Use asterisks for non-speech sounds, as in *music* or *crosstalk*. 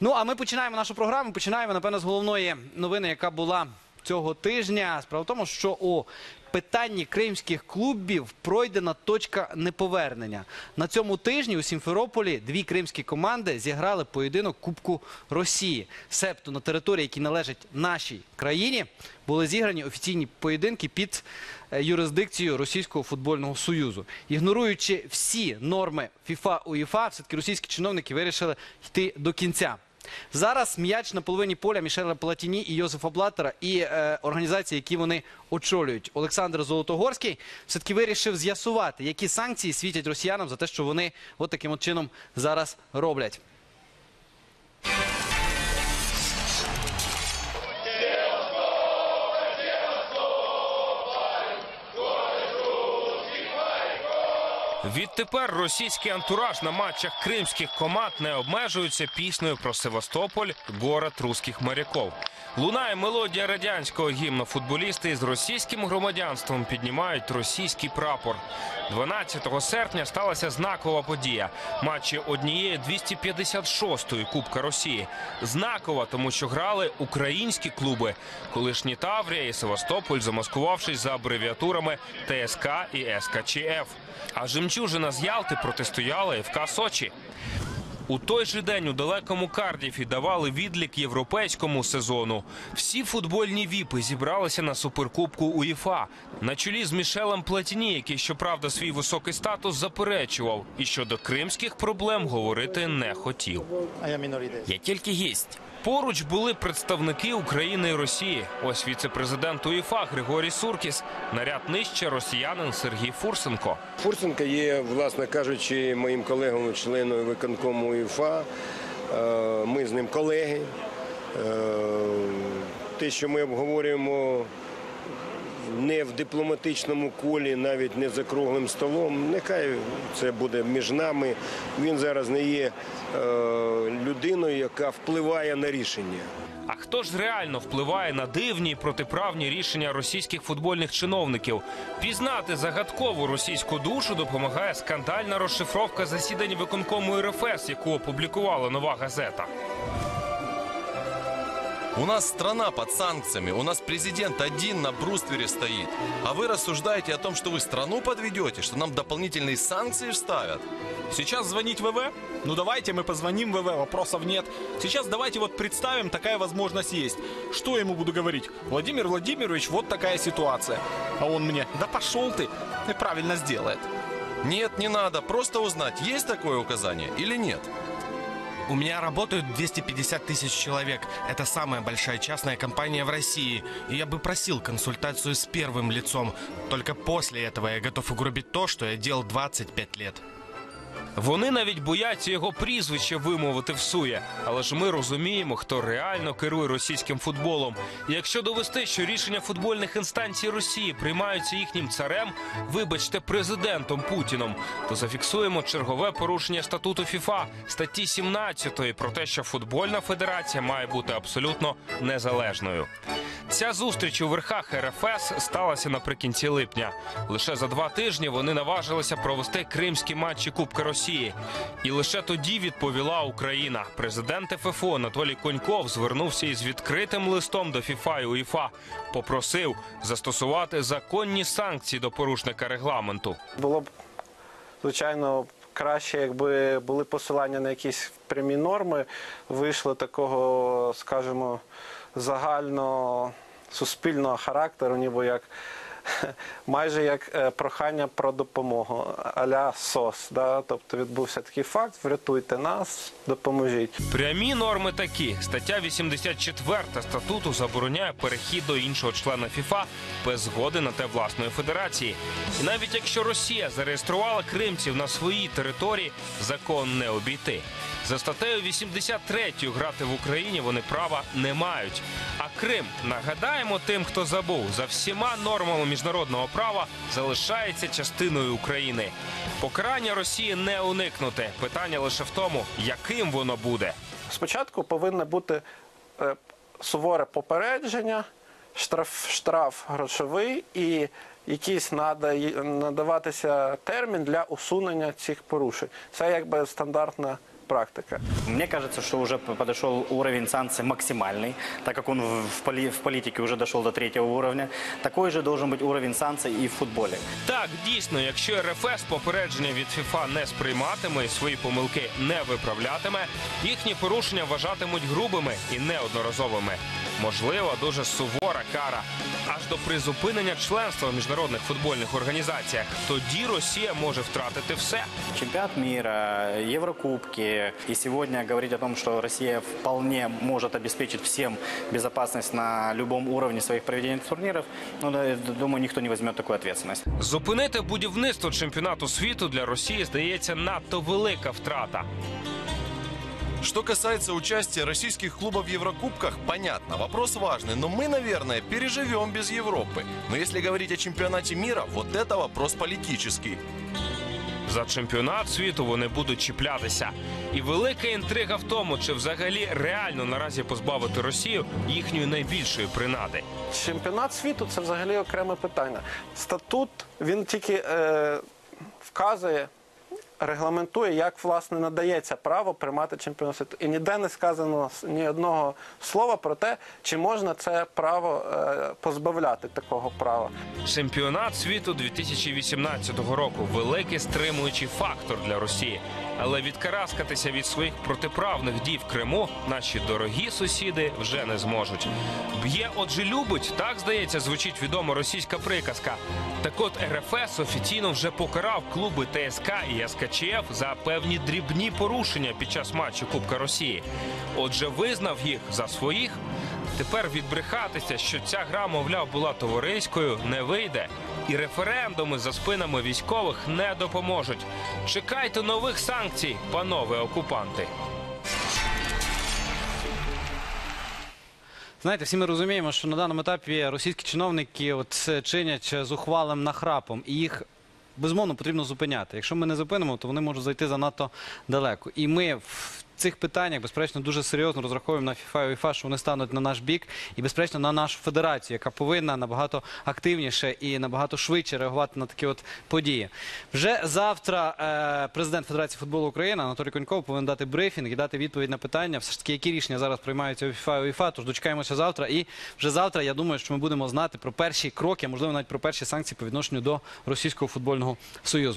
Ну а ми починаємо нашу програму. Починаємо напевно з головної новини, яка була цього тижня. Справа в тому, що у питанні кримських клубів пройдена точка неповернення. На цьому тижні у Сімферополі дві кримські команди зіграли поєдинок Кубку Росії. Себто на території, які належать нашій країні, були зіграні офіційні поєдинки під е, юрисдикцією Російського футбольного союзу. Ігноруючи всі норми ФІФА УЄФА, все-таки російські чиновники вирішили йти до кінця. Зараз м'яч на половині поля Мішеля Платіні і Йозефа Блаттера і е, організації, які вони очолюють. Олександр Золотогорський все-таки вирішив з'ясувати, які санкції світять росіянам за те, що вони от таким от чином зараз роблять. Відтепер російський антураж на матчах кримських команд не обмежується піснею про Севастополь «Город русських моряков». Лунає мелодія радянського гімну. Футболісти із російським громадянством піднімають російський прапор. 12 серпня сталася знакова подія. Матчі однієї 256-ї Кубка Росії. Знакова, тому що грали українські клуби. Колишні Таврія і Севастополь, замаскувавшись за абревіатурами ТСК і СКЧФ. А жемчужина з Ялти протистояла ФК Сочі. У той же день у далекому Кардіфі давали відлік європейському сезону. Всі футбольні віпи зібралися на суперкубку УЄФА на чолі з Мішелем Платіні, який, щоправда, свій високий статус заперечував і щодо кримських проблем говорити не хотів. Я тільки гість. Поруч були представники України і Росії. Ось віце-президент УЄФА Григорій Суркіс. Наряд нижче росіянин Сергій Фурсенко. Фурсенко є, власне кажучи, моїм колегом, членом виконкому УЄФА. Е, Ми з ним колеги. Е, Те, що ми обговорюємо не в дипломатичному колі, навіть не за круглим столом, нехай це буде між нами. Він зараз не є е, людиною, яка впливає на рішення. А хто ж реально впливає на дивні протиправні рішення російських футбольних чиновників? Пізнати загадкову російську душу допомагає скандальна розшифровка засідань виконкому РФС, яку опублікувала нова газета. У нас страна под санкциями, у нас президент один на бруствере стоит. А вы рассуждаете о том, что вы страну подведете, что нам дополнительные санкции вставят. Сейчас звонить ВВ? Ну давайте мы позвоним ВВ, вопросов нет. Сейчас давайте вот представим, такая возможность есть. Что я ему буду говорить? Владимир Владимирович, вот такая ситуация. А он мне, да пошел ты, и правильно сделает. Нет, не надо, просто узнать, есть такое указание или нет. У меня работают 250 тысяч человек. Это самая большая частная компания в России. И я бы просил консультацию с первым лицом. Только после этого я готов угробить то, что я делал 25 лет. Вони навіть бояться його прізвище вимовити всує. Але ж ми розуміємо, хто реально керує російським футболом. І якщо довести, що рішення футбольних інстанцій Росії приймаються їхнім царем, вибачте, президентом Путіном, то зафіксуємо чергове порушення статуту ФІФА статті 17 про те, що футбольна федерація має бути абсолютно незалежною. Ця зустріч у верхах РФС сталася наприкінці липня. Лише за два тижні вони наважилися провести кримські матчі Кубка Росії. І лише тоді відповіла Україна. Президент ФФО Анатолій Коньков звернувся із відкритим листом до ФІФА і УЄФА. Попросив застосувати законні санкції до порушника регламенту. Було б, звичайно, краще, якби були посилання на якісь прямі норми, вийшло такого, скажімо, загально суспільного характеру, ніби як *laughs* майже як е, прохання про допомогу, аля СОС. Да? Тобто відбувся такий факт, врятуйте нас, допоможіть. Прямі норми такі: стаття 84 статуту забороняє перехід до іншого члена ФІФА без згоди на те власної федерації. І навіть якщо Росія зареєструвала кримців на своїй території, закон не обійти. За статтею 83 грати в Україні вони права не мають. А Крим нагадаємо тим, хто забув, за всіма нормами міжнародного права залишається частиною України. Покарання Росії не уникнути. Питання лише в тому, яким воно буде. Спочатку повинно бути е, суворе попередження, штраф, штраф грошовий і якийсь нада- надаватися термін для усунення цих порушень. Це якби стандартна практика. Мне кажется, что уже подошел уровень санкций максимальный, так как он в, поли- в политике уже дошел до третьего уровня. Такой же должен быть уровень санкций и в футболе. Так, дійсно, якщо РФС попередження від ФІФА не сприйматиме і свої помилки не виправлятиме, їхні порушення вважатимуть грубими і неодноразовими. Можливо, дуже сувора кара аж до призупинення членства в міжнародних футбольних організаціях. Тоді Росія може втратити все. Чемпионат мира, Еврокубки. И сегодня говорить о том, что Россия вполне может обеспечить всем безопасность на любом уровне своих проведений турниров, ну, думаю, никто не возьмет такую ответственность. Зупинити будівництво чемпіонату світу для Росії здається надто велика втрата. Что касается участия российских клубов в Еврокубках, понятно, вопрос важный, но мы, наверное, переживем без Европы. Но если говорить о чемпионате мира, вот это вопрос политический. За чемпіонат світу вони будуть чіплятися. І велика інтрига в тому, чи взагалі реально наразі позбавити Росію їхньої найбільшої принади. Чемпіонат світу це взагалі окреме питання. Статут він тільки е, вказує, регламентує, як власне надається право приймати чемпіонат світу. І ніде не сказано ні одного слова про те, чи можна це право е, позбавляти такого права. Чемпіонат світу 2018 року великий стримуючий фактор для Росії. Але відкараскатися від своїх протиправних дій в Криму наші дорогі сусіди вже не зможуть. Б'є, отже, любить, так здається, звучить відома російська приказка. Так от РФС офіційно вже покарав клуби ТСК і СКЧФ за певні дрібні порушення під час матчу Кубка Росії. Отже, визнав їх за своїх. Тепер відбрехатися, що ця гра, мовляв, була товариською, не вийде. І референдуми за спинами військових не допоможуть. Чекайте нових санкцій, панове окупанти. Знаєте, всі ми розуміємо, що на даному етапі російські чиновники от е, чинять зухвалим нахрапом, і їх безумовно потрібно зупиняти. Якщо ми не зупинимо, то вони можуть зайти занадто далеко. І ми в цих питаннях, безперечно, дуже серйозно розраховуємо на FIFA і УЄФА, що вони стануть на наш бік, і безперечно на нашу федерацію, яка повинна набагато активніше і набагато швидше реагувати на такі от події. Вже завтра е, президент Федерації футболу України Анатолій Коньков повинен дати брифінг і дати відповідь на питання, все ж таки, які рішення зараз приймаються у FIFA і УЄФА. Тож дочекаємося завтра. І вже завтра я думаю, що ми будемо знати про перші кроки, можливо навіть про перші санкції по відношенню до Російського футбольного союзу.